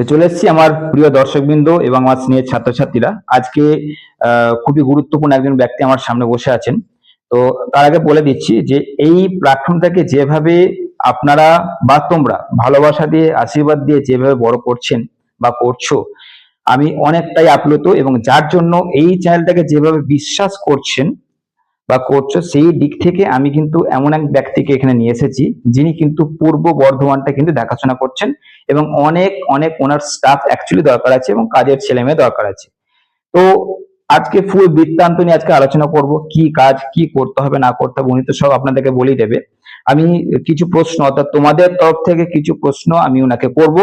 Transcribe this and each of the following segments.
তো চলে এসেছি আমার প্রিয় দর্শকবৃন্দ এবং আমার স্নেহের ছাত্রছাত্রীরা। আজকে খুবই গুরুত্বপূর্ণ একজন ব্যক্তি আমার সামনে বসে আছেন। তো তার আগে বলে দিচ্ছি যে, এই প্ল্যাটফর্মটাকে যেভাবে আপনারা বা তোমরা ভালোবাসা দিয়ে, আশীর্বাদ দিয়ে যেভাবে বড় করছেন বা করছ, আমি অনেকটাই আপ্লুত এবং যার জন্য এই চ্যানেলটাকে যেভাবে বিশ্বাস করছেন বা করছ, সেই দিক থেকে আমি কিন্তু এমন এক ব্যক্তিকে এখানে নিয়ে এসেছি, যিনি কিন্তু পূর্ব বর্ধমানটা কিন্তু দেখাশোনা করছেন। এবং অনেক অনেক ওনার স্টাফ অ্যাকচুয়ালি দরকার আছে এবং কাজের ছেলে মেয়ে দরকার আছে। তো আজকে ফুল বৃত্তান্ত নিয়ে আজকে আলোচনা করব, কি কাজ, কি করতে হবে, না করতে হবে, উনি তো সব আপনাদেরকে বলেই দেবে। আমি কিছু প্রশ্ন, অর্থাৎ তোমাদের তরফ থেকে কিছু প্রশ্ন আমি ওনাকে করব।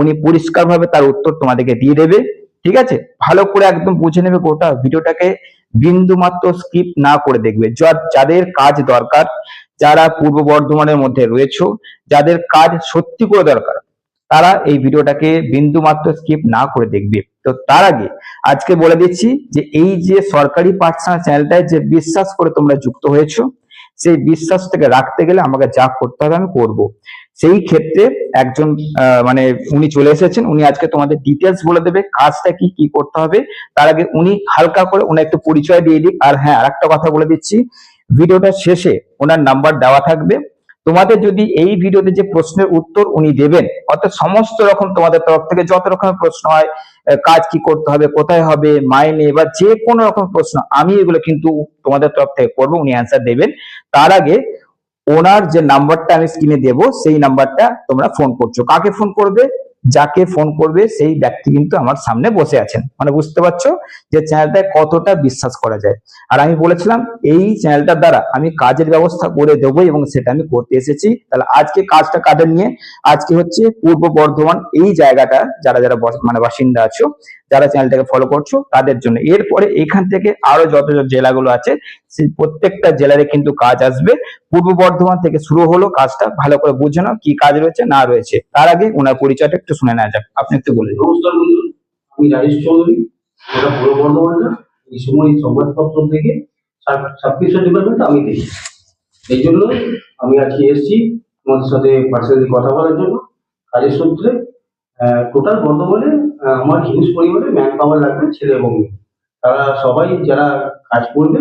উনি পরিষ্কারভাবে তার উত্তর তোমাদেরকে দিয়ে দেবে, ঠিক আছে? ভালো করে একদম বুঝে নেবে গোটা ভিডিওটাকে বিন্দু মাত্র স্কিপ না করে দেখবে। যাদের কাজ দরকার, যারা পূর্ব বর্ধমানের মধ্যে রয়েছে, যাদের কাজ সত্যি করে দরকার তারা এই ভিডিওটাকে বিন্দু মাত্র স্কিপ না করে দেখবে। তো তার আগে আজকে বলে দিচ্ছি যে এই যে সরকারি পাঠশালা চ্যানেলটায় যে বিশ্বাস করে তোমরা যুক্ত হয়েছো, সেই বিশ্বাসটাকে রাখতে গেলে আমাকে যা করতে হবে আমি করব। সেই ক্ষেত্রে একজন মানে উনি চলে এসেছেন, উনি আজকে তোমাদের ডিটেলস বলে দেবে, কাজটা কি কি করতে হবে। তার আগে উনি হালকা করে ওনার একটু পরিচয় দিয়ে দিক। আর হ্যাঁ আরেকটা কথা বলে দিচ্ছি, ভিডিওটা শেষে ওনার নাম্বার দেওয়া থাকবে। তোমাদের যদি এই ভিডিওতে যে প্রশ্নের উত্তর উনি দেবেন, অর্থাৎ সমস্ত রকম তোমাদের তরফ থেকে যত রকমের প্রশ্ন হয় কাজ কি করতে হবে, কোথায় হবে মাইনে বা যে কোনো রকম প্রশ্ন, আমি এগুলো কিন্তু তোমাদের তরফ থেকে করব, উনি অ্যান্সার দেবেন। তার আগে ওনার যে নাম্বারটা আমি স্ক্রিনে দেবো, সেই নাম্বারটা তোমরা ফোন করছ। কাকে ফোন করবে? যাকে ফোন করবে সেই ব্যক্তি কিন্তু আমার সামনে বসে আছেন। মানে বুঝতে পারছ যে চ্যানেলটায় কতটা বিশ্বাস করা যায়। আর আমি বলেছিলাম, এই চ্যানেলটার দ্বারা আমি কাজের ব্যবস্থা করে দেবো এবং সেটা আমি করতে এসেছি। তাহলে আজকে কাজটা কাদের নিয়ে? আজকে হচ্ছে পূর্ব বর্ধমান এই জায়গাটা, যারা যারা মানে বাসিন্দা আছো, যারা চ্যানেলটাকে ফলো করছ, তাদের জন্য। এরপরে এখান থেকে আরও যত জেলাগুলো আছে সেই প্রত্যেকটা জেলারে কিন্তু কাজ আসবে। পূর্ব বর্ধমান থেকে শুরু হলো কাজটা, ভালো করে বুঝে নাও কি কাজ রয়েছে, না রয়েছে। তার আগে ওনার পরিচয়টা একটু শুনে নেওয়া যাক। আপনি একটু বলে আমি রাজেশ চৌধুরী পূর্ব সময় সংবাদপত্র থেকে আমি এই জন্য আমি আজকে এসেছি সাথে পার্সোনালি কথা বলার জন্য। কাজের সূত্রে টোটাল বর্ধমানে আমার লাগবে ছেলে এবং তারা সবাই যারা কাজ করবে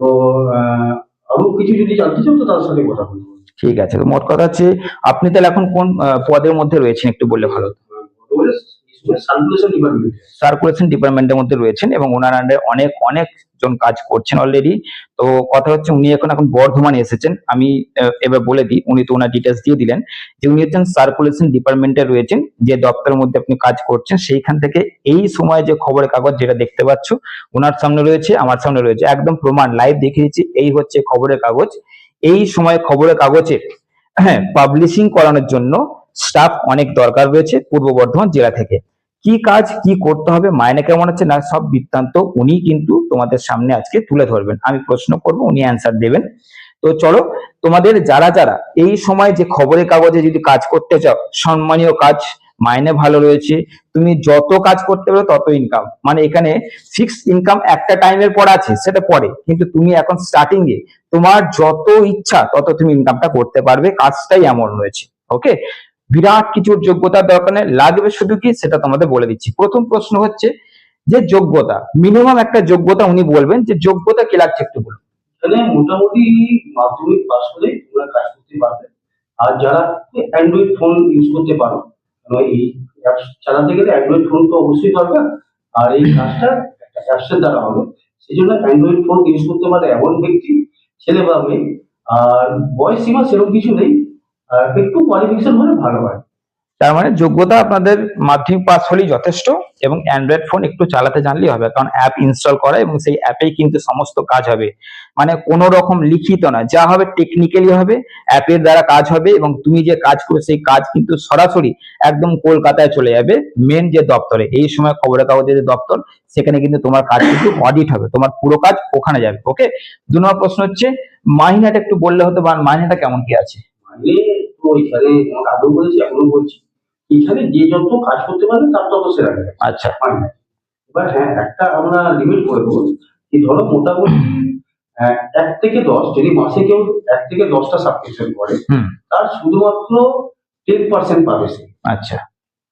তো আহ, আরও কিছু যদি জানতে চাও তো তার সাথে কথা বলব। ঠিক আছে তো মোট কথা হচ্ছে আপনি তাহলে এখন কোন পদের মধ্যে রয়েছেন একটু বললে ভালো সার্কুলেশন ডিপার্টমেন্টের মধ্যে রয়েছেন এবং ওনার আন্ডারে অনেক অনেক জন কাজ করছেন অলরেডি তো কথা হচ্ছে উনি এখন এখন বর্ধমানে এসেছেন। আমি এবার বলে দিই, উনি তো ওনার ডিটেলস দিয়ে দিলেন যে উনি হচ্ছেন সার্কুলেশন ডিপার্টমেন্টে রয়েছেন, যে দপ্তরের মধ্যে আপনি কাজ করছেন, সেইখান থেকে এই সময় যে খবরের কাগজ যেটা দেখতে পাচ্ছ, ওনার সামনে রয়েছে, আমার সামনে রয়েছে। একদম প্রমাণ লাইভ দেখিয়ে দিচ্ছি, এই হচ্ছে খবরের কাগজ। এই সময় খবরের কাগজের হ্যাঁ পাবলিশিং করানোর জন্য স্টাফ অনেক দরকার রয়েছে পূর্ব বর্ধমান জেলা থেকে। কি কাজ, কি করতে হবে, মাইনে কেমন আছে না, সব বৃত্তান্ত উনি কিন্তু তোমাদের সামনে আজকে তুলে ধরবেন। আমি প্রশ্ন করব, উনি অ্যান্সার দেবেন। তো চলো, তোমাদের যারা যারা এই সময় যে খবরের কাগজে যদি কাজ করতে চাও, সম্মানীয় কাজ, মাইনে ভালো রয়েছে, তুমি যত কাজ করতে পারো তত ইনকাম মানে এখানে ফিক্স ইনকাম একটা টাইমের পর আছে, সেটা পরে। কিন্তু তুমি এখন স্টার্টিং এ, তোমার যত ইচ্ছা তত তুমি ইনকামটা করতে পারবে, কাজটাই এমন রয়েছে। ওকে বিরাট কিছুর যোগ্যতার দরকার নেই, লাগবে শুধু কি সেটা তোমাদের বলে দিচ্ছি। প্রথম প্রশ্ন হচ্ছে যে যোগ্যতা মিনিমাম একটা যোগ্যতা উনি বলবেন যে যোগ্যতা কি লাগছে একটু বলুন। এখানে মোটামুটি মাধ্যমিক পাস হলে তোমরা কাজ করতে পারবে। আর যারা অ্যান্ড্রয়েড ফোন ইউজ করতে পারো এই অ্যাপস চালাতে গেলে অ্যান্ড্রয়েড ফোন তো অবশ্যই দরকার। আর এই কাজটা একটা অ্যাপসের দ্বারা হবে। সেই জন্য অ্যান্ড্রয়েড ফোন ইউজ করতে পারে এমন ব্যক্তি, ছেলে বা মেয়ে। আর বয়স সীমা সেরকম কিছু নেই। একটু কোয়ালিফিকেশন হলে ভালো হয়। তার মানে যোগ্যতা আপনাদের মাধ্যমিক পাস হলেই যথেষ্ট এবং অ্যান্ড্রয়েড ফোন একটু চালাতে জানলেই হবে কারণ অ্যাপ ইনস্টল করা এবং সেই অ্যাপেই কিন্তু সমস্ত কাজ হবে। মানে কোনো রকম লিখিত না যা হবে টেকনিক্যালি হবে অ্যাপের দ্বারা কাজ হবে এবং তুমি যে কাজ করবে সেই কাজ কিন্তু সরাসরি একদম কলকাতায় চলে যাবে মেন যে দপ্তরে। এই সময় খবরের কাগজের যে দপ্তর সেখানে কিন্তু তোমার কাজ কিন্তু অডিট হবে তোমার পুরো কাজ ওখানে যাবে ওকে দু নম্বর প্রশ্ন হচ্ছে মাহিনাটা একটু বললে হতো মাহিনাটা কেমন কি আছে? এখানে আগেও বলেছি এখনও বলছি। এখানে যে যত কাজ করতে পারবে তার তত সেরা আচ্ছা। হয় এবার হ্যাঁ একটা আমরা লিমিট করে দেবো কি ধরো মোটামুটি আহ, এক থেকে দশ যদি মাসে কেউ এক থেকে দশটা সাবস্ক্রিপশন করে তার শুধুমাত্র টেন পার্সেন্ট পাবে সে। আচ্ছা।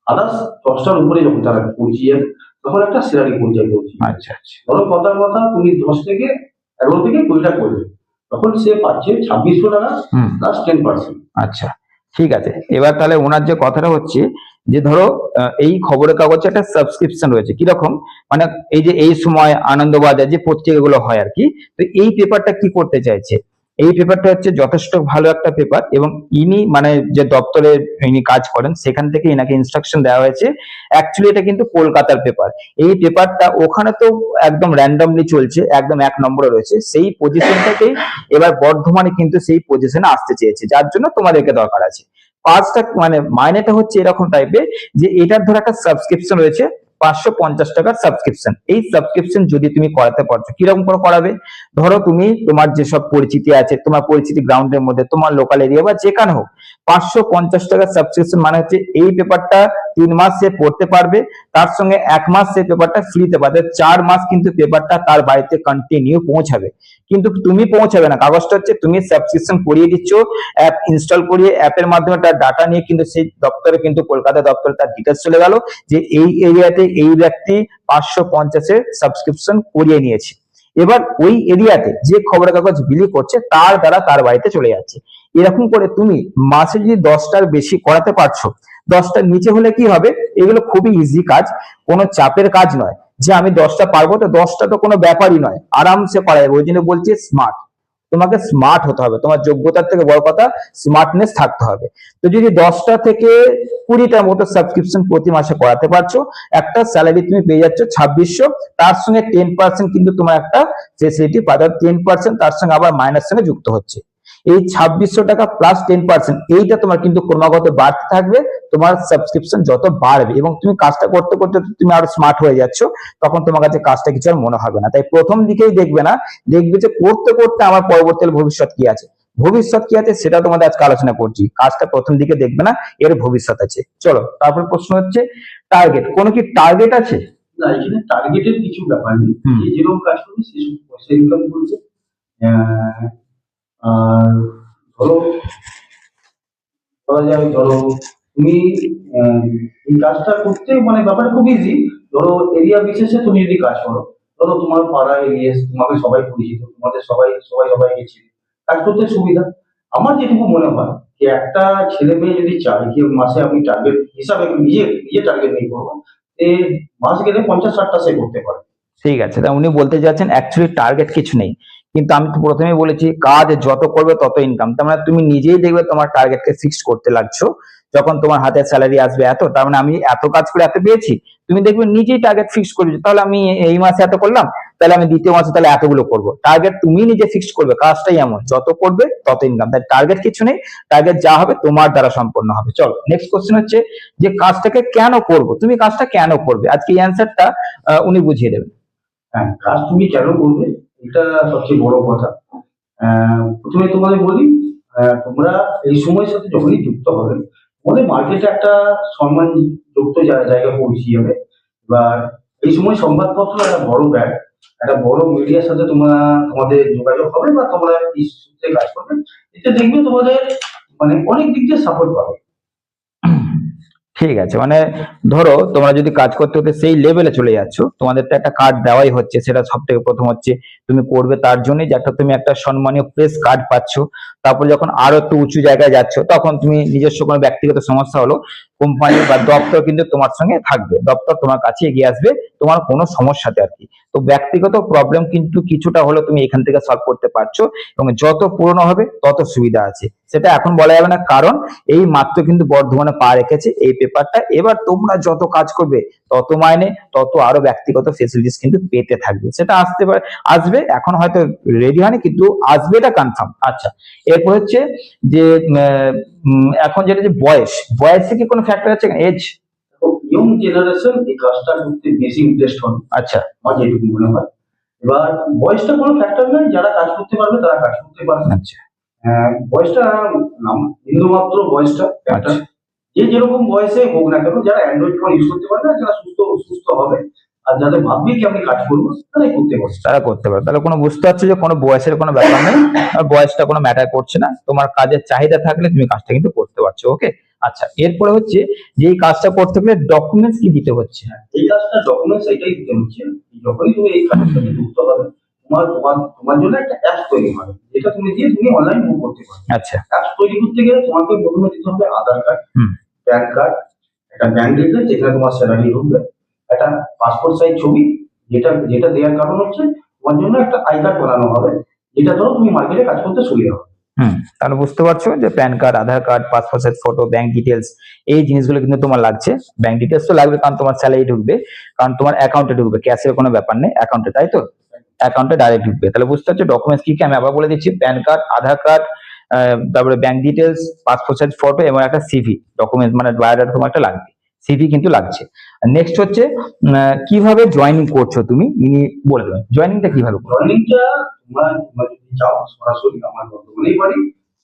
আদার্স দশটার উপরে যখন তারা পৌঁছে যাবে তখন একটা স্যালারি পর্যায়ে পৌঁছে আচ্ছা আচ্ছা। ধরো কথার কথা তুমি দশ থেকে এগারো থেকে কুড়িটা করবে তখন সে পাচ্ছে ছাব্বিশশো টাকা প্লাস টেন পার্সেন্ট আচ্ছা। ঠিক আছে? এবার তাহলে ওনার যে কথাটা হচ্ছে যে ধরো এই খবরের কাগজে একটা সাবস্ক্রিপশন রয়েছে। কীরকম? মানে এই যে এই সময় আনন্দবাজার যে পত্রিকাগুলো হয় আর কি, তো এই পেপারটা কি করতে চাইছে? এই পেপারটা হচ্ছে যথেষ্ট ভালো একটা পেপার এবং ইনি মানে যে দপ্তরে ইনি কাজ করেন, সেখান থেকে ইনাকে ইনস্ট্রাকশন দেওয়া হয়েছে। অ্যাকচুয়ালি এটা কিন্তু কলকাতার পেপার এই পেপারটা ওখানে তো একদম র্যান্ডমলি চলছে, একদম এক নম্বরে রয়েছে। সেই পজিশন এবার বর্ধমানে কিন্তু সেই পজিশনে আসতে চেয়েছে, যার জন্য তোমাদেরকে দরকার আছে। পাঁচটা মানে মাইনেটা হচ্ছে এরকম টাইপের যে এটার ধর একটা সাবস্ক্রিপশন রয়েছে। পাঁচশো পঞ্চাশ টাকার সাবস্ক্রিপশন এই সাবস্ক্রিপশন যদি তুমি করাতে পারছ, কীরকম করে করাবে? ধরো তুমি তোমার যেসব পরিচিতি আছে, তোমার পরিচিতি গ্রাউন্ডের মধ্যে, তোমার লোকাল এরিয়া বা যেখানে হোক, পাঁচশো পঞ্চাশ টাকার সাবস্ক্রিপশন মানে হচ্ছে এই পেপারটা তিন মাস সে পড়তে পারবে। তার সঙ্গে এক মাস সে পেপারটা ফ্রিতে পাবে। চার মাস কিন্তু পেপারটা তার বাড়িতে কন্টিনিউ পৌঁছাবে। কিন্তু তুমি পৌঁছাবে না। কাগজটা হচ্ছে তুমি সাবস্ক্রিপশন করিয়ে দিচ্ছ অ্যাপ ইনস্টল করিয়ে অ্যাপের মাধ্যমে তার ডাটা নিয়ে কিন্তু সেই দপ্তরে কিন্তু কলকাতা দপ্তরে তার ডিটেলস চলে গেল যে এই এরিয়াতে এই ব্যক্তি পাঁচশো পঞ্চাশের সাবস্ক্রিপশন করিয়ে নিয়েছে। এবার ওই এরিয়াতে যে খবরের কাগজ বিলি করছে, তার দ্বারা তার বাড়িতে চলে যাচ্ছে। এরকম করে তুমি মাসে যদি দশটার বেশি করাতে পারছ দশটার নিচে হলে কি হবে? এগুলো খুবই ইজি কাজ। কোনো চাপের কাজ নয়। যে আমি দশটা পারব, তো দশটা তো কোনো ব্যাপারই নয়। আরামসে করা যাবে। ওই জন্য বলছি স্মার্ট তোমাকে স্মার্ট হতে হবে। তোমার যোগ্যতার থেকে বড় কথা স্মার্টনেস থাকতে হবে। তো যদি দশটা থেকে কুড়িটার মতো সাবস্ক্রিপশন প্রতি মাসে করাতে পারছ, একটা স্যালারি তুমি পেয়ে যাচ্ছ ছাব্বিশশো। তার সঙ্গে টেন পার্সেন্ট কিন্তু তোমার একটা ফেসিলিটি পাবে। টেন পার্সেন্ট তার সঙ্গে আবার মাইনাস সঙ্গে যুক্ত হচ্ছে। এই ছাব্বিশশো টাকা প্লাস টেন পার্সেন্ট এইটা তোমার কিন্তু ক্রমাগত বাড়তে থাকবে তোমার সাবস্ক্রিপশন যত বাড়বে এবং তুমি কাজটা করতে করতে তুমি আরও স্মার্ট হয়ে যাচ্ছ তখন তোমার কাছে কাজটা কিছু আর মনে হবে না। তাই প্রথম দিকেই দেখবে না দেখবে যে করতে করতে আমার পরবর্তী ভবিষ্যৎ কি আছে। ভবিষ্যৎ কি আছে সেটা তোমাদের আজকে আলোচনা করছি কাজটা প্রথম দিকে দেখবে না এর ভবিষ্যৎ আছে। চলো তারপর প্রশ্ন হচ্ছে টার্গেট কোনো কি টার্গেট আছে? না এখানে টার্গেটের কিছু ব্যাপার নেই। যেরকম কাজ করবে সেসব পয়সা ইনকাম আর মানে কাজ করতে সুবিধা। আমার যেটুকু মনে হয় যে একটা ছেলে মেয়ে যদি চায়, যে মাসে আমি টার্গেট হিসাবে নিজে নিজে টার্গেট নিয়ে করব মাস গেলে পঞ্চাশ ষাটটা সে করতে পারে। ঠিক আছে, তা উনি বলতে অ্যাকচুয়ালি টার্গেট কিছু নেই। কিন্তু আমি তো প্রথমেই বলেছি, কাজ যত করবে তত ইনকাম তার মানে তুমি নিজেই দেখবে তোমার টার্গেটকে ফিক্সড করতে লাগছো, যখন তোমার হাতে স্যালারি আসবে এত। তার মানে আমি এত কাজ করে এত পেয়েছি, তুমি দেখবে নিজেই টার্গেট ফিক্স করবে। তাহলে আমি এই মাসে এত করলাম, তাহলে আমি দ্বিতীয় মাসে তাহলে এতগুলো করব। টার্গেট তুমি নিজে ফিক্সড করবে, কাজটাই এমন। যত করবে তত ইনকাম তাই টার্গেট কিছু নেই টার্গেট যা হবে তোমার দ্বারা সম্পন্ন হবে। চলো নেক্সট কোশ্চেন হচ্ছে যে কাজটাকে কেন করব? তুমি কাজটা কেন করবে? আজকে এই অ্যান্সারটা উনি বুঝিয়ে দেবেন। হ্যাঁ কাজ তুমি কেন করবে? এটা সবচেয়ে বড় কথা। প্রথমে তোমাদের বলি তোমরা এই সময়ের সাথে যখনই যুক্ত হবে, তোমাদের মার্কেটে একটা সম্মান যুক্ত জায়গা পৌঁছে যাবে। বা এই সময় সংবাদপত্র একটা বড় ব্যাগ, একটা বড় মিডিয়ার সাথে তোমরা, তোমাদের যোগাযোগ হবে বা তোমরা কাজ করবে। এতে দেখবে তোমাদের মানে অনেক দিক দিয়ে সাপোর্ট পাবে। ঠিক আছে মানে ধরো তোমরা যদি কাজ করতে করতে সেই লেভেলে চলে যাচ্ছ তোমাদের তো একটা কার্ড দেওয়াই হচ্ছে, সেটা সব থেকে প্রথম হচ্ছে তুমি করবে তার জন্যই যে একটা তুমি একটা সম্মানীয় প্রেস কার্ড পাচ্ছ, তারপর যখন আরও একটু উঁচু জায়গায় যাচ্ছ, তখন তুমি নিজস্ব কোনো ব্যক্তিগত সমস্যা হলো কোম্পানি বা দপ্তর কিন্তু তোমার সঙ্গে থাকবে। দপ্তর তোমার কাছে এগিয়ে আসবে, তোমার কোনো সমস্যাতে আর কি। তো ব্যক্তিগত প্রবলেম কিন্তু কিছুটা হলেও তুমি এখান থেকে সলভ করতে পারছ এবং যত পুরনো হবে, তত সুবিধা আছে। সেটা এখন বলা যাবে না, কারণ এই মাত্র কিন্তু বর্ধমানে পা রেখেছে এই পেপারটা এবার তোমরা যত কাজ করবে, তত মাইনে, তত আরও ব্যক্তিগত ফেসিলিটিস কিন্তু পেতে থাকবে। সেটা আসতে পারে, আসবে, এখন হয়তো রেডি হয়নি, কিন্তু আসবে এটা কনফার্ম আচ্ছা এরপর হচ্ছে যে এখন যেটা যে বয়স বয়সে কি কোনো ফ্যাক্টর আছে এজ ইয়ং জেনারেশন এই কাজটা করতে বেশি ইন্টারেস্ট হবে আচ্ছা। আমার যেটুকু মনে হয়। এবার বয়সটা কোনো ফ্যাক্টর নয় যারা কাজ করতে পারবে তারা কাজ করতে পারবে। আচ্ছা। আহ, বয়সটা নাম বিন্দুমাত্র বয়সটা একটা আচ্ছা। যে যেরকম বয়সে হোক না কেন যারা অ্যান্ড্রয়েড ফোন ইউজ করতে পারবে যারা সুস্থ সুস্থ হবে আর যাদের ভাববে কি আমি কাজ করব তারাই করতে পারবে। তারা করতে পারে তাহলে কোনো বুঝতে পারছ যে কোনো বয়সের কোনো ব্যাপার নেই আর বয়সটা কোনো ম্যাটার করছে না। তোমার কাজের চাহিদা থাকলে তুমি কাজটা কিন্তু করতে পারছ ওকে আচ্ছা এরপরে হচ্ছে যে এই কাজটা করতে গেলে ডকুমেন্টস কি দিতে হচ্ছে? এই কাজটা ডকুমেন্টস এটাই দিতে হচ্ছে। যখনই তুমি এই কাজের সাথে যুক্ত হবে তোমার তোমার তোমার জন্য একটা অ্যাপ তৈরি হবে যেটা তুমি দিয়ে তুমি অনলাইন বুক করতে পারবে আচ্ছা। অ্যাপ তৈরি করতে গেলে তোমাকে প্রথমে দিতে হবে আধার কার্ড। প্যান কার্ড একটা ব্যাংক ডিটেল যেখানে তোমার স্যালারি ঢুকবে একটা পাসপোর্ট সাইজ ছবি যেটা যেটা দেওয়ার কারণ হচ্ছে তোমার জন্য একটা আই কার্ড বানানো হবে, যেটা ধরো তুমি মার্কেটে কাজ করতে সুবিধা হবে হুম, তাহলে বুঝতে পারছ যে PAN card, Aadhaar card passport photo bank details এই জিনিসগুলো কিন্তু তোমার লাগছে। ব্যাংক ডিটেলস তো লাগবে কারণ তোমার স্যালারি ঢুকবে, কারণ তোমার অ্যাকাউন্টে ঢুকবে ক্যাশের কোনো ব্যাপার নেই অ্যাকাউন্টে তাই তো? অ্যাকাউন্টে ডাইরেক্ট ঢুকবে। তাহলে বুঝতে পারছ ডকুমেন্টস কি কি আমি আবার বলে দিচ্ছি, প্যান কার্ড, আধার কার্ড তারপরে bank details passport size photo এবং একটা সিভি ডকুমেন্ট মানে বায়োডাটা তোমার একটা লাগবে। সিভি কিন্তু লাগছে। নেক্সট হচ্ছে কীভাবে জয়েনিং করছ তুমি? ইনি বলে দেবেন জয়েনিংটা কীভাবে করবে জয়েনিংটা তোমরা তোমরা যদি চাও সরাসরি আমার বর্তমানেই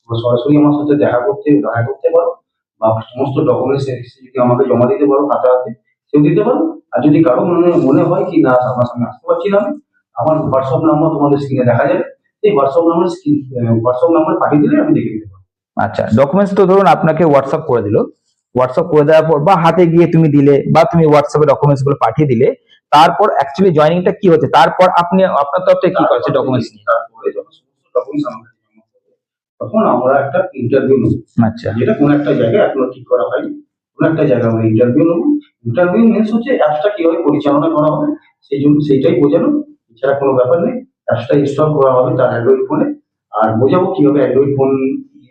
তোমরা সরাসরি আমার সাথে দেখা করতে দেখা করতে পারো বা সমস্ত ডকুমেন্টস যদি আমাকে জমা দিতে পারো হাতে হাতে সেও দিতে পারো। আর যদি কারও মনে মনে হয় কি না আমার সামনে আসতে পারছি না আমি আমার হোয়াটসঅ্যাপ নাম্বার তোমাদের স্ক্রিনে দেখা যাবে। এই হোয়াটসঅ্যাপ নাম্বার হোয়াটসঅ্যাপ নাম্বার পাঠিয়ে দিলে আমি দেখে দিতে পারব। আচ্ছা ডকুমেন্টস তো ধরুন আপনাকে হোয়াটসঅ্যাপ করে দিল। হোয়াটসঅ্যাপ করে দেওয়ার পর বা হাতে গিয়ে তুমি দিলে বা তুমি হোয়াটসঅ্যাপে ডকুমেন্টসগুলো পাঠিয়ে দিলে তারপর অ্যাকচুয়ালি জয়েনিংটা কি হচ্ছে? তারপর আপনি আপনার তরফ থেকে কি করছে ডকুমেন্টস তখন আমরা একটা ইন্টারভিউ নেব। আচ্ছা। যেটা কোনো একটা জায়গায় এখনও ঠিক করা হয়নি। কোনো একটা জায়গায় আমরা ইন্টারভিউ নেব। ইন্টারভিউ মিনস হচ্ছে অ্যাপসটা কীভাবে পরিচালনা করা হবে সেই জন্য সেইটাই বোঝানো। এছাড়া কোনো ব্যাপার নেই। অ্যাপসটা ইনস্টল করা হবে তার অ্যান্ড্রয়েড ফোনে আর বোঝাবো কীভাবে অ্যান্ড্রয়েড ফোন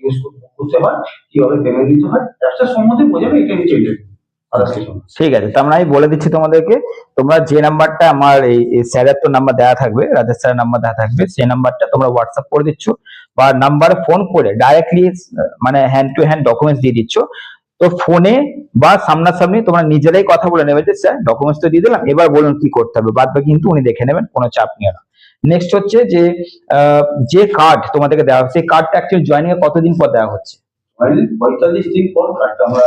ইউজ করতে হয় কীভাবে পেমেন্ট দিতে হয় অ্যাপসটার সম্বন্ধে বোঝাবে এটা। ঠিক আছে, তার মানে আমি বলে দিচ্ছি তোমাদেরকে, তোমরা যে নাম্বারটা আমার এই স্যারের তো নাম্বার দেওয়া থাকবে, রাজেশ স্যারের নাম্বার দেওয়া থাকবে, সেই নাম্বারটা তোমরা হোয়াটসঅ্যাপ করে দিচ্ছ, বা নাম্বারে ফোন করে ডাইরেক্টলি মানে হ্যান্ড টু হ্যান্ড ডকুমেন্টস দিয়ে দিচ্ছ, তো ফোনে বা সামনাসামনি তোমরা নিজেরাই কথা বলে নেবে যে, স্যার ডকুমেন্টস তো দিয়ে দিলাম, এবার বলুন কি করতে হবে বাদ কিন্তু উনি দেখে নেবেন, কোনো চাপ নিও না নেক্সট হচ্ছে যে যে কার্ড তোমাদেরকে দেওয়া হচ্ছে সেই কার্ডটা অ্যাকচুয়ালি জয়েনিং এর কতদিন পর দেওয়া হচ্ছে? পঁয়তাল্লিশ দিন পর কার্ডটা আমরা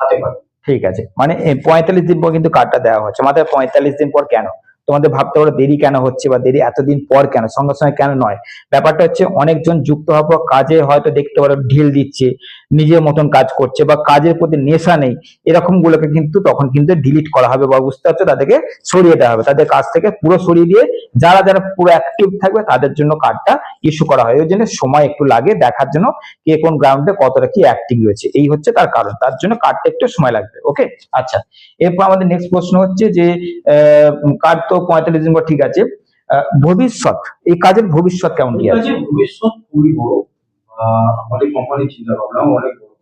হাতে পাবো। ঠিক আছে। মানে পঁয়তাল্লিশ দিন পর কিন্তু কার্ডটা দেওয়া হচ্ছে। মাত্র পঁয়তাল্লিশ দিন পর কেন? তোমাদের ভাবতে পারো দেরি কেন হচ্ছে বা দেরি এতদিন পর কেন? সঙ্গে সঙ্গে কেন নয়? ব্যাপারটা হচ্ছে অনেকজন যুক্ত হওয়ার পর কাজে হয়তো দেখতে পারো ঢিল দিচ্ছে নিজের মতন কাজ করছে বা কাজের প্রতি নেশা নেই এরকম গুলোকে কিন্তু তখন কিন্তু ডিলিট করা হবে বা বুঝতে পারছ? তাদেরকে সরিয়ে দেওয়া হবে। তাদের কাজ থেকে পুরো সরিয়ে দিয়ে যারা যারা পুরো অ্যাক্টিভ থাকবে, তাদের জন্য কার্ডটা ইস্যু করা হয়। ওই জন্য সময় একটু লাগে দেখার জন্য কে কোন গ্রাউন্ডে কতটা কি অ্যাক্টিভ রয়েছে। এই হচ্ছে তার কারণ। তার জন্য কার্ডটা একটু সময় লাগবে ওকে আচ্ছা এরপর আমাদের নেক্সট প্রশ্ন হচ্ছে যে কার্ড তো পঁয়তাল্লিশ দিন পর ঠিক আছে। ভবিষ্যৎ, এই কাজের ভবিষ্যৎ কেমন কি আছে? ভবিষ্যৎ বড়। আমাদের কোম্পানির চিন্তা ভাবনাও অনেক বড়।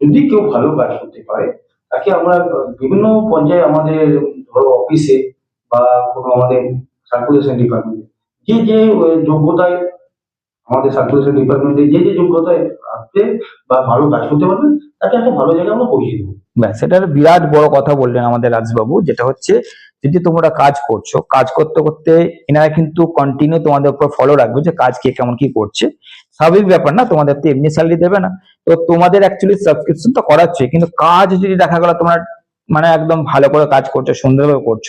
যদি কেউ ভালো কাজ করতে পারে, তাকে আমরা বিভিন্ন পর্যায়ে আমাদের ধরো অফিসে বা কোনো আমাদের সার্কুলেশন ডিপার্টমেন্টে যে যে যোগ্যতায় আমাদের সার্কুলেশন ডিপার্টমেন্টে যে যে যোগ্যতায় আসতে বা ভালো কাজ করতে পারবে, তাকে একটা ভালো জায়গায় আমরা পৌঁছে দেবো। সেটা বিরাট বড় কথা বললেন আমাদের রাজবাবু, যেটা হচ্ছে যদি তোমরা কাজ করছ, কাজ করতে করতে এনারা কিন্তু কন্টিনিউ তোমাদের উপর ফলো রাখবে যে কাজ কে কেমন কি করছে। স্বাভাবিক ব্যাপার না, তোমাদের তো এমনি স্যালারি দেবে না। তো তোমাদের অ্যাকচুয়ালি সাবস্ক্রিপশন তো করাচ্ছে, কিন্তু কাজ যদি দেখা গেল তোমরা মানে একদম ভালো করে কাজ করছ সুন্দরভাবে করছ,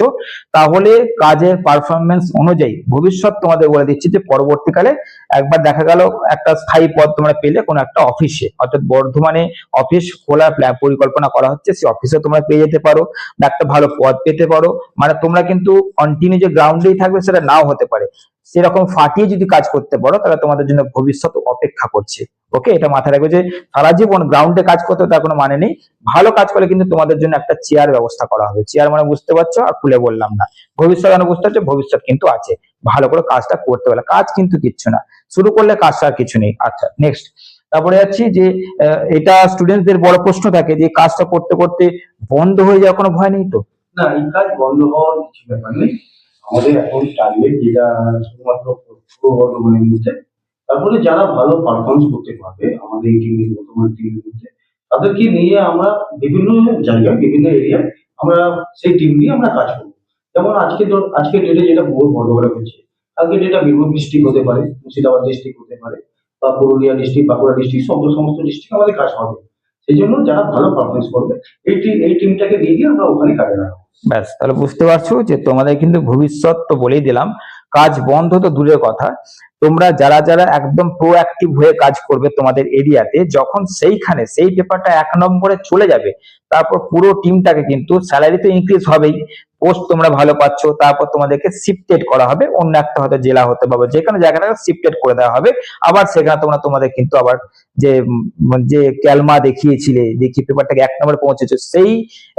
তাহলে কাজের পারফরমেন্স অনুযায়ী ভবিষ্যৎ তোমাদের বলে দিচ্ছি যে পরবর্তীকালে একবার দেখা গেল একটা স্থায়ী পদ তোমরা পেলে কোনো একটা অফিসে অর্থাৎ বর্ধমানে অফিস খোলার পরিকল্পনা করা হচ্ছে, সেই অফিসে তোমরা পেয়ে যেতে পারো, একটা ভালো পদ পেতে পারো। মানে তোমরা কিন্তু কন্টিনিউ যে গ্রাউন্ডেই থাকবে সেটা নাও হতে পারে। সেরকম ফাটিয়ে যদি কাজ করতে পারো, তাহলে তোমাদের জন্য ভবিষ্যৎ অপেক্ষা করছে। ওকে এটা মাথায় রাখবে যে সারা জীবন গ্রাউন্ডে কাজ করতে তার কোনো মানে নেই। ভালো কাজ করলে কিন্তু তোমাদের জন্য একটা চেয়ার ব্যবস্থা করা হবে। চেয়ার মানে বুঝতে পারছ? আর খুলে বললাম না। ভবিষ্যৎ মানে বুঝতে পারছ? ভবিষ্যৎ কিন্তু আছে। ভালো করে কাজটা করতে পারলে। কাজ কিন্তু কিচ্ছু না। শুরু করলে কাজটা আর কিছু নেই। আচ্ছা নেক্সট তারপরে যাচ্ছি যে এটা স্টুডেন্টদের বড় প্রশ্ন থাকে যে, কাজটা করতে করতে বন্ধ হয়ে যাওয়ার কোনো ভয় নেই তো? না, এই কাজ বন্ধ হওয়ার কিছু ব্যাপার নেই। আমাদের এখন টার্গেট যেটা শুধুমাত্র পূর্ব বর্ধমানের মধ্যে তারপরে যারা ভালো পারফরমেন্স করতে পারবে আমাদের এই টিমের বর্তমান টিমের মধ্যে, তাদেরকে নিয়ে আমরা বিভিন্ন জায়গায়, বিভিন্ন এরিয়ায় আমরা সেই টিম নিয়ে আমরা কাজ করব। যেমন আজকে আজকে ডেটে যেটা পূর্ব বর্ধমানে হচ্ছে কালকে ডেটা বীরভূম ডিস্ট্রিক্ট হতে পারে, মুর্শিদাবাদ ডিস্ট্রিক্ট হতে পারে, বা পুরুলিয়া ডিস্ট্রিক্ট বাঁকুড়া ডিস্ট্রিক্ট সব সমস্ত ডিস্ট্রিক্ট আমাদের কাজ হবে। সেই জন্য যারা ভালো পারফরমেন্স করবে, এই এই টিমটাকে দিয়ে দিয়ে আমরা ওখানে কাজে লাগাবো। ব্যাস, তাহলে বুঝতে পারছ যে তোমাদের কিন্তু ভবিষ্যৎ তো বলেই দিলাম, কাজ বন্ধ তো দূরের কথা। তোমরা যারা যারা একদম প্রোঅ্যাক্টিভ হয়ে কাজ করবে তোমাদের এরিয়াতে যখন সেইখানে, সেই পেপারটা এক নম্বরে চলে যাবে, তারপর পুরো টিমটাকে কিন্তু স্যালারি তো ইনক্রিজ হবেই। পোস্ট তোমরা ভালো পাচ্ছ, তারপর তোমাদেরকে শিফটেড করা হবে, অন্য একটা হয়তো জেলা হতে পারবে যে কোনো জায়গাটাকে শিফটেড করে দেওয়া হবে, আবার সেখানে তোমরা তোমাদের কিন্তু আবার যে যে ক্যালমা দেখিয়েছিলে, দেখিয়ে পেপারটাকে এক নম্বরে পৌঁছেছো, সেই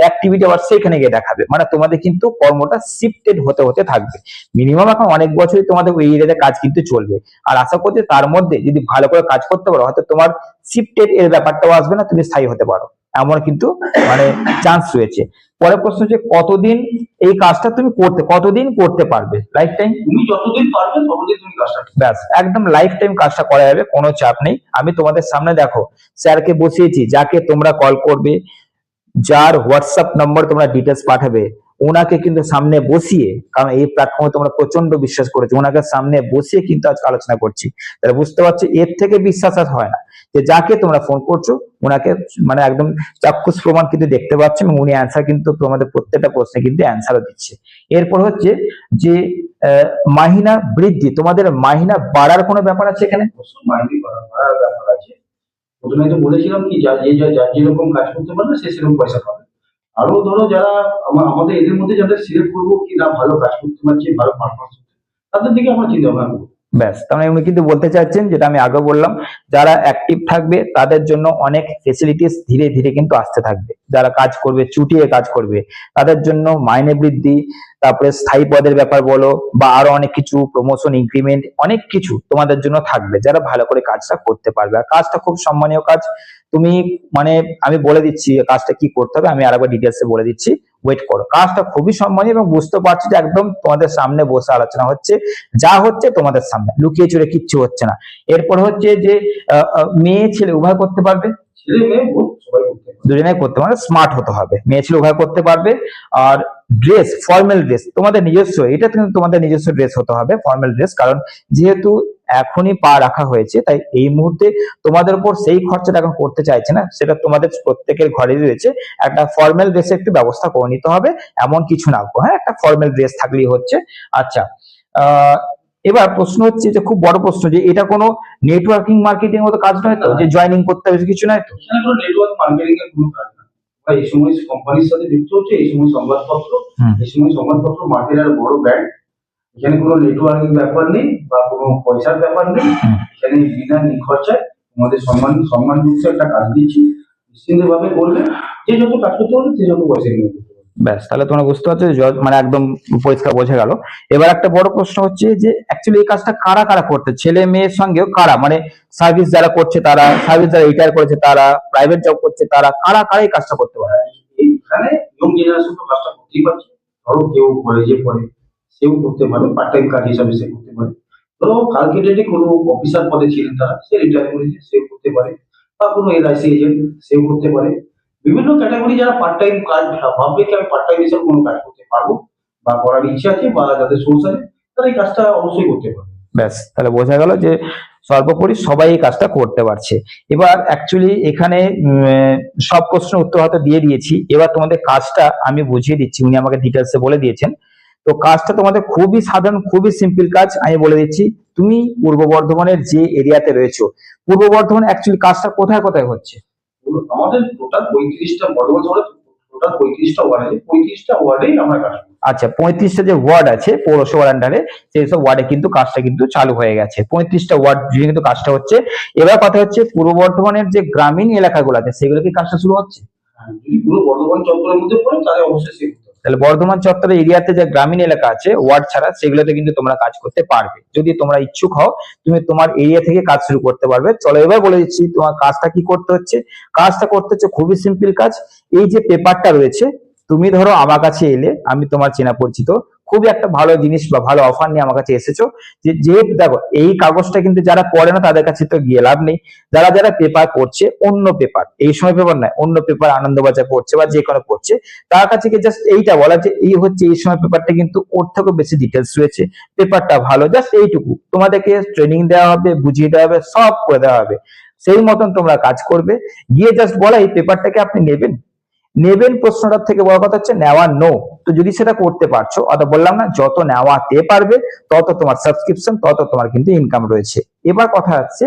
অ্যাক্টিভিটি আবার সেখানে গিয়ে দেখাবে মানে তোমাদের কিন্তু কর্মটা শিফটেড হতে হতে থাকবে। মিনিমাম এখন অনেক বছরই তোমাদের ওই এরিয়াতে কাজ কিন্তু চলবে, আর আশা করছি তার মধ্যে যদি ভালো করে কাজ করতে পারো, হয়তো তোমার শিফটেড এর ব্যাপারটাও আসবে না, তুমি স্থায়ী হতে পারো, এমন কিন্তু মানে চান্স রয়েছে। পরের প্রশ্ন হচ্ছে কতদিন এই কাজটা তুমি করতে কতদিন করতে পারবে? লাইফ টাইম তুমি যতদিন পারবে ততদিন তুমি কাজটা। ব্যাস একদম লাইফ টাইম কাজটা করা যাবে কোনো চাপ নেই। আমি তোমাদের সামনে দেখো স্যারকে বসিয়েছি যাকে তোমরা কল করবে যার হোয়াটসঅ্যাপ নম্বর তোমরা ডিটেলস পাঠাবে ওনাকে কিন্তু সামনে বসিয়ে কারণ এই প্ল্যাটফর্মে তোমরা প্রচণ্ড বিশ্বাস করেছ ওনাকে সামনে বসিয়ে কিন্তু আজকে আলোচনা করছি। তাহলে বুঝতে পারছ এর থেকে বিশ্বাস আর হয় না। যে যাকে তোমরা ফোন করছ ওনাকে মানে একদম চাক্ষুষ প্রমাণ কিন্তু দেখতে পাচ্ছ এবং উনি অ্যান্সার কিন্তু তোমাদের প্রত্যেকটা প্রশ্নে কিন্তু অ্যান্সারও দিচ্ছে। এরপর হচ্ছে যে মাহিনা বৃদ্ধি, তোমাদের মাহিনা বাড়ার কোনো ব্যাপার আছে এখানে? মাইন্ডই ব্যাপার আছে। প্রথমে তো বলেছিলাম কি, যা, যে, যা- যার যেরকম কাজ করতে পারবে, সে সেরকম পয়সা পাবে। আরও ধরো যারা আমা- আমাদের এদের মধ্যে যাদের সিলেক্ট করব কি না, ভালো কাজ করতে পারছে, ভালো পারফরমেন্স তাদের দিকে আমরা চিন্তা ভাবনা করব। ব্যাস, তাহলে উনি কিন্তু বলতে চাচ্ছেন, যেটা আমি আগে বললাম, যারা অ্যাক্টিভ থাকবে, তাদের জন্য অনেক ফেসিলিটিস ধীরে ধীরে কিন্তু আসতে থাকবে। যারা কাজ করবে, চুটিয়ে কাজ করবে, তাদের জন্য মাইনে বৃদ্ধি, তারপরে স্থায়ী পদের ব্যাপার বলো, বা আরও অনেক কিছু প্রমোশন ইনক্রিমেন্ট অনেক কিছু তোমাদের জন্য থাকবে, যারা ভালো করে কাজটা করতে পারবে। আর কাজটা খুব সম্মানীয় কাজ তুমি মানে আমি বলে দিচ্ছি কাজটা কি করতে হবে আমি আরেকবার ডিটেলসে বলে দিচ্ছি। ওয়েট করো। কাজটা খুবই সম্মানীয় এবং বুঝতে পারছি যে একদম তোমাদের সামনে বসে আলোচনা হচ্ছে। যা হচ্ছে তোমাদের সামনে লুকিয়ে চুরে কিচ্ছু হচ্ছে না। এরপর হচ্ছে যে মেয়ে ছেলে উভয় করতে পারবে? সবাই করতে পারে করতে পারবে স্মার্ট হতে হবে। মেয়ে ছেলে উভয় করতে পারবে। আর ড্রেস ফর্মাল ড্রেস তোমাদের নিজস্ব এটা কিন্তু তোমাদের নিজস্ব ড্রেস হতে হবে ফর্মাল ড্রেস কারণ যেহেতু এখনই পা রাখা হয়েছে তাই এই মুহূর্তে তোমাদের উপর সেই খরচাটা এখন করতে চাইছে না সেটা তোমাদের প্রত্যেকের ঘরে রয়েছে। একটা ফর্মাল ড্রেসের একটু ব্যবস্থা করে নিতে হবে এমন কিছু না হ্যাঁ একটা ফর্মাল ড্রেস থাকলেই হচ্ছে। আচ্ছা এবার প্রশ্ন হচ্ছে যে খুব বড় প্রশ্ন যে এটা কোনো নেটওয়ার্কিং মার্কেটিং মতো কাজ নয় তো? যে জয়েনিং করতে হবে কিছু নয় তো? নেটওয়ার্ক মার্কেটিং এর কোনো কাজ না। এই সময় কোম্পানির সাথে যুক্ত হচ্ছে এই সময় সংবাদপত্র এই সময় সংবাদপত্র মার্কেটের বড় ব্র্যান্ড এখানে কোনো নেটওয়ার্কিং ব্যাপার নেই বা কোনো পয়সার ব্যাপার নেই। এখানে বিনা নিখরচায় তোমাদের সম্মান সম্মানযুক্ত একটা কাজ দিচ্ছি। নিশ্চিন্ত ভাবে করবে যে যত কাজ করতে পারবে সে যত পয়সা করতে ব্যাস তাহলে তোমরা বুঝতে পারছ মানে একদম পরিষ্কার বোঝা গেল। এবার একটা বড় প্রশ্ন হচ্ছে যে অ্যাকচুয়ালি এই কাজটা কারা কারা করতে? ছেলে মেয়ের সঙ্গেও কারা? মানে সার্ভিস যারা করছে তারা সার্ভিস যারা রিটায়ার করেছে তারা প্রাইভেট জব করছে তারা কারা কারা এই কাজটা করতে পারে? এইখানে ইয়ং জেনারেশন তো কাজটা করতেই পারছে। ধরো কেউ কলেজে পড়ে সেও করতে পারে পার্ট টাইম কাজ হিসাবে সে করতে পারে। ধরো কালকে কোনো অফিসার পদে ছিলেন তারা, সে রিটায়ার করেছে, সেও করতে পারে। বা কোনো এলআইসি এজেন্ট সেও করতে পারে। বিভিন্ন ক্যাটাগরি যারা পার্ট টাইম কাজ ভাববে কি আমি পার্ট টাইম হিসাবে কোনো কাজ করতে পারব? বা করার ইচ্ছা আছে বা যাদের সোর্স আছে, তারা এই কাজটা অবশ্যই করতে পারবে। ব্যাস, তাহলে বোঝা গেল যে সর্বোপরি সবাই এই কাজটা করতে পারছে। এবার অ্যাকচুয়ালি এখানে সব প্রশ্ন উত্তর হয়তো দিয়ে দিয়েছি। এবার তোমাদের কাজটা আমি বুঝিয়ে দিচ্ছি, উনি আমাকে ডিটেলসে বলে দিয়েছেন। তো কাজটা তোমাদের খুবই সাধারণ খুবই সিম্পল কাজ আমি বলে দিচ্ছি। তুমি পূর্ব বর্ধমানের যে এরিয়াতে রয়েছো পূর্ব বর্ধমান অ্যাকচুয়ালি কাজটা কোথায় কোথায় হচ্ছে? আমাদের টোটাল পঁয়ত্রিশটা টোটাল পঁয়ত্রিশটা ওয়ার্ড আছে। পঁয়ত্রিশটা ওয়ার্ডেই আমরা কাজ আচ্ছা পঁয়ত্রিশটা যে ওয়ার্ড আছে পৌরসভার আন্ডারে সেই সব ওয়ার্ডে কিন্তু কাজটা কিন্তু চালু হয়ে গেছে। পঁয়ত্রিশটা ওয়ার্ড জুড়ে কিন্তু কাজটা হচ্ছে। এবার কথা হচ্ছে পূর্ব বর্ধমানের যে গ্রামীণ এলাকাগুলো আছে সেগুলো কি কাজটা শুরু হচ্ছে? হ্যাঁ, যদি পুরো বর্ধমান চত্বরের মধ্যে পড়ে তাহলে অবশ্যই তাহলে বর্ধমান চত্বরের এরিয়াতে যে গ্রামীণ এলাকা আছে, ওয়ার্ড ছাড়া সেগুলোতে কিন্তু তোমরা কাজ করতে পারবে। যদি তোমরা ইচ্ছুক হও, তুমি তোমার এরিয়া থেকে কাজ শুরু করতে পারবে। চলো এবার বলে দিচ্ছি তোমার কাজটা কি করতে হচ্ছে। কাজটা করতে হচ্ছে খুবই সিম্পল কাজ। এই যে পেপারটা রয়েছে, তুমি ধরো আমার কাছে এলে, আমি তোমার চেনা পরিচিত খুবই একটা ভালো জিনিস বা ভালো অফার নিয়ে আমার কাছে এসেছ। যে যেহেতু দেখো, এই কাগজটা কিন্তু যারা পড়ে না তাদের কাছে তো গিয়ে লাভ নেই। যারা যারা পেপার পড়ছে, অন্য পেপার এই সময় পেপার নয়, অন্য পেপার আনন্দবাজার পড়ছে বা যে কোনো পড়ছে, তার কাছে জাস্ট এইটা বলা যে, এই হচ্ছে, এই সময় পেপারটা কিন্তু ওর থেকেও বেশি ডিটেলস রয়েছে। পেপারটা ভালো জাস্ট এইটুকু। তোমাদেরকে ট্রেনিং দেওয়া হবে, বুঝিয়ে দেওয়া হবে, সব করে দেওয়া হবে। সেই মতন তোমরা কাজ করবে। গিয়ে জাস্ট বলা, এই পেপারটাকে আপনি নেবেন? নেবেন প্রশ্নটার থেকে বড় কথা হচ্ছে নেওয়া নো তো যদি সেটা করতে পারছ, অর্থাৎ বললাম না, যত নেওয়াতে পারবে, তত তোমার সাবস্ক্রিপশন তত তোমার কিন্তু ইনকাম রয়েছে। এবার কথা হচ্ছে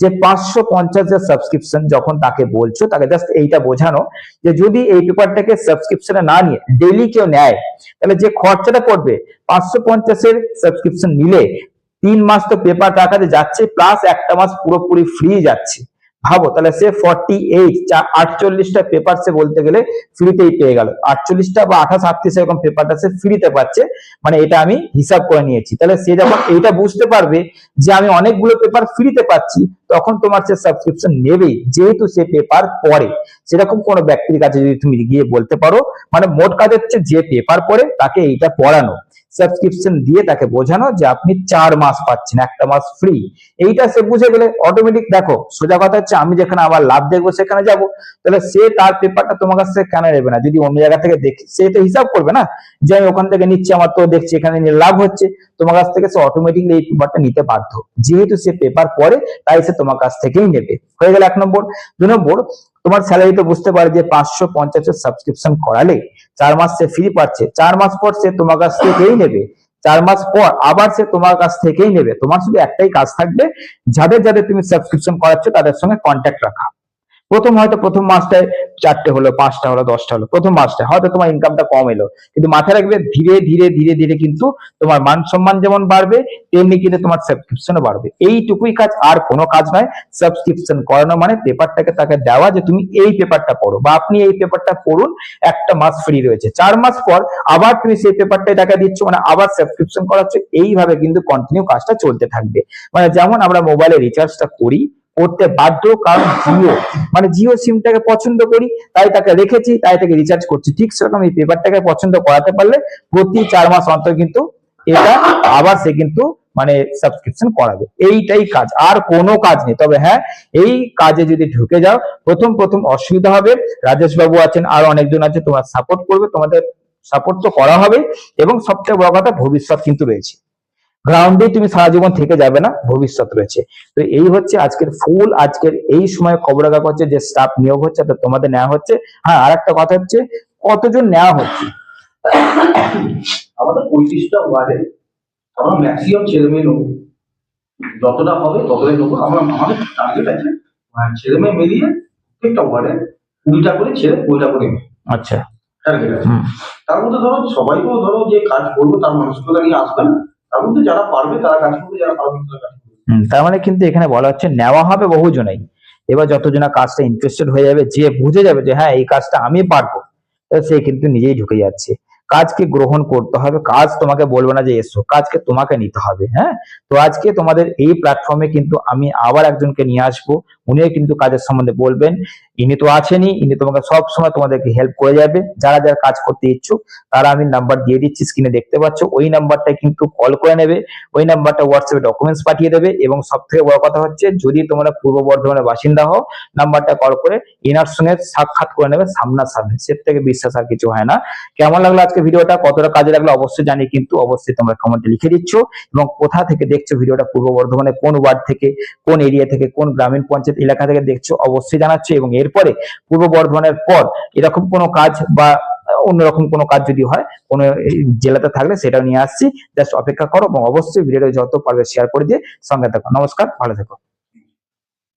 যে পাঁচশো পঞ্চাশ সাবস্ক্রিপশন যখন তাকে বলছো, তাকে জাস্ট এইটা বোঝানো যে যদি এই পেপারটাকে সাবস্ক্রিপশনে না নিয়ে ডেইলি কেউ নেয়, তাহলে যে খরচাটা পড়বে, পাঁচশো পঞ্চাশের সাবস্ক্রিপশন নিলে তিন মাস তো পেপার টাকাতে যাচ্ছে প্লাস একটা মাস পুরোপুরি ফ্রি যাচ্ছে। ভাবো, তাহলে সে ফর্টি এইট আটচল্লিশটা পেপার সে বলতে গেলে ফ্রিতেই পেয়ে গেল। আটচল্লিশটা বা আঠাশ, আটত্রিশ এরকম পেপারটা সে ফ্রিতে পাচ্ছে মানে এটা আমি হিসাব করে নিয়েছি। তাহলে সে যখন এইটা বুঝতে পারবে যে আমি অনেকগুলো পেপার ফ্রিতে পাচ্ছি তখন তোমার সে সাবস্ক্রিপশন নেবেই, যেহেতু সে পেপার পড়ে। সেরকম কোনো ব্যক্তির কাছে যদি তুমি গিয়ে বলতে পারো মানে মোট কাজ হচ্ছে যে পেপার পড়ে, তাকে এইটা পড়ানো। সাবস্ক্রিপশন দিয়ে তাকে বোঝানো যে আপনি চার মাস পাচ্ছেন, একটা মাস ফ্রি এইটা সে বুঝে গেলে অটোমেটিক দেখো, সোজা কথা হচ্ছে আমি যেখানে আবার লাভ দেখব সেখানে যাব। তাহলে সে তার পেপারটা তোমার কাছ কেন নেবে না? যদি অন্য জায়গা থেকে দেখি, সে তো হিসাব করবে না যে আমি ওখান থেকে নিচ্ছি, আমার তো দেখছি এখানে লাভ হচ্ছে। তোমার কাছ থেকে সে অটোমেটিকলি এই পেপারটা নিতে বাধ্য। যেহেতু সে পেপার পড়ে, তাই সে তোমার কাছ থেকেই নেবে। হয়ে গেল এক নম্বর। দু নম্বর, তোমার স্যালারি তো বুঝতে পারে যে পাঁচশো পঞ্চাশের সাবস্ক্রিপশন করালে চার মাস সে ফ্রি পাচ্ছে। চার মাস পর সে তোমার কাছ থেকেই নেবে। চার মাস পর আবার সে তোমার কাছ থেকেই নেবে। তোমার শুধু একটাই কাজ থাকবে, যাদের যাদের তুমি সাবস্ক্রিপশন করাচ্ছ তাদের সঙ্গে কন্ট্যাক্ট রাখা। প্রথম হয়তো প্রথম মাসটায় চারটে হলো, পাঁচটা হলো, দশটা হলো, প্রথম মাসটায়। হয়তো তোমার ইনকামটা কম এলো। কিন্তু মাথায় রাখবে, ধীরে ধীরে ধীরে ধীরে কিন্তু তোমার মান সম্মান যেমন বাড়বে, তেমনি কিন্তু তোমার সাবস্ক্রিপশনও বাড়বে। এইটুকুই কাজ, আর কোনো কাজ নয়। সাবস্ক্রিপশন করানো মানে পেপারটাকে তাকে দেওয়া যে তুমি এই পেপারটা পড়ো বা আপনি এই পেপারটা পড়ুন, একটা মাস ফ্রি রয়েছে। চার মাস পর আবার তুমি সেই পেপারটাই টাকা দিচ্ছ মানে আবার সাবস্ক্রিপশন করাচ্ছ। এইভাবে কিন্তু কন্টিনিউ কাজটা চলতে থাকবে। মানে যেমন আমরা মোবাইলে রিচার্জটা করি করতে বাধ্য, কারণ জিও মানে জিও সিমটাকে পছন্দ করি, তাই তাকে রেখেছি, তাই তাকে রিচার্জ করছি। ঠিক সেরকম এই পেপারটাকে পছন্দ করাতে পারলে প্রতি চার মাস অন্তর কিন্তু এটা আবার সে কিন্তু মানে সাবস্ক্রিপশন করাবে। এইটাই কাজ, আর কোনো কাজ নেই। তবে হ্যাঁ এই কাজে যদি ঢুকে যাও, প্রথম প্রথম অসুবিধা হবে। রাজেশ বাবু আছেন, আর অনেকজন আছে, তোমার সাপোর্ট করবে, তোমাদের সাপোর্ট তো করা হবে, এবং সবচেয়ে বড় কথা ভবিষ্যৎ কিন্তু রয়েছে। গ্রাউন্ডে তুমি সারা জীবন থেকে যাবে না ভবিষ্যৎ রয়েছে। তো এই হচ্ছে আজকের ফুল আজকের এই সময় খবর কাগজে যে স্টাফ নিয়োগ হচ্ছে তো তোমাদের নেওয়া হচ্ছে। হ্যাঁ আর একটা কথা হচ্ছে কতজন নেওয়া হচ্ছে? আমাদের পঁয়ত্রিশটা ওয়ার্ডে আমরা ম্যাক্সিমাম ছেলে মেয়ে নেব। যতটা হবে ততটাই নেব। আমরা আমাদের টার্গেট আছে ছেলে মেয়ে মিলিয়ে প্রত্যেকটা ওয়ার্ডে কুড়িটা করে ছেলে কুড়িটা করে মেয়ে। আচ্ছা। টার্গেট আছে। তার মধ্যে ধরো সবাই তো ধরো যে কাজ করব তার মানসিকতা নিয়ে আসবে না। তার মানে কিন্তু এখানে বলা হচ্ছে নেওয়া হবে এবার যতজনা কাজটা ইন্টারেস্টেড হয়ে যাবে, যে বুঝে যাবে যে হ্যাঁ এই কাজটা আমি পারব সে কিন্তু নিজেই ঢুকে যাচ্ছে। কাজকে গ্রহণ করতে হবে, কাজ তোমাকে বলবে না যে এসো, কাজকে তোমাকে নিতে হবে হ্যাঁ? তো আজকে তোমাদের এই প্ল্যাটফর্মে কিন্তু আমি আবার একজনকে নিয়ে আসব উনিও কিন্তু কাজের সম্বন্ধে বলবেন। ইনি তো আছেনই, ইনি তোমাকে সব সময় তোমাদেরকে হেল্প করে যাবে। যারা যারা কাজ করতে ইচ্ছুক, তারা আমি নাম্বার দিয়ে দিচ্ছি স্ক্রিনে দেখতে পাচ্ছ। ওই নাম্বারটায় কিন্তু কল করে নেবে। ওই নাম্বারটা হোয়াটসঅ্যাপে ডকুমেন্টস পাঠিয়ে দেবে এবং সব থেকে বড় কথা হচ্ছে, যদি তোমরা পূর্ব বর্ধমানের বাসিন্দা হও নাম্বারটা কল করে এনার সঙ্গে সাক্ষাৎ করে নেবে সামনাসামনি। সে থেকে বিশ্বাস আর কিছু হয় না। কেমন লাগল আজকে ভিডিওটা? কতটা কাজে লাগল অবশ্যই জানি কিন্তু অবশ্যই তোমরা কমেন্টে লিখে দিচ্ছ। এবং কোথা থেকে দেখছ ভিডিওটা পূর্ব বর্ধমানে কোন ওয়ার্ড থেকে, কোন এরিয়া থেকে, কোন গ্রামীণ পঞ্চায়েত এলাকা থেকে দেখছ, অবশ্যই জানাচ্ছ এবং এরপরে পূর্ব বর্ধমানের পর এরকম কোনো কাজ বা অন্যরকম কোনো কাজ যদি হয়, কোনো জেলাতে থাকলে সেটাও নিয়ে আসছি। জাস্ট অপেক্ষা করো এবং অবশ্যই ভিডিওটা যত পারবে শেয়ার করে দিয়ে সঙ্গে থাকো। নমস্কার, ভালো থেকো।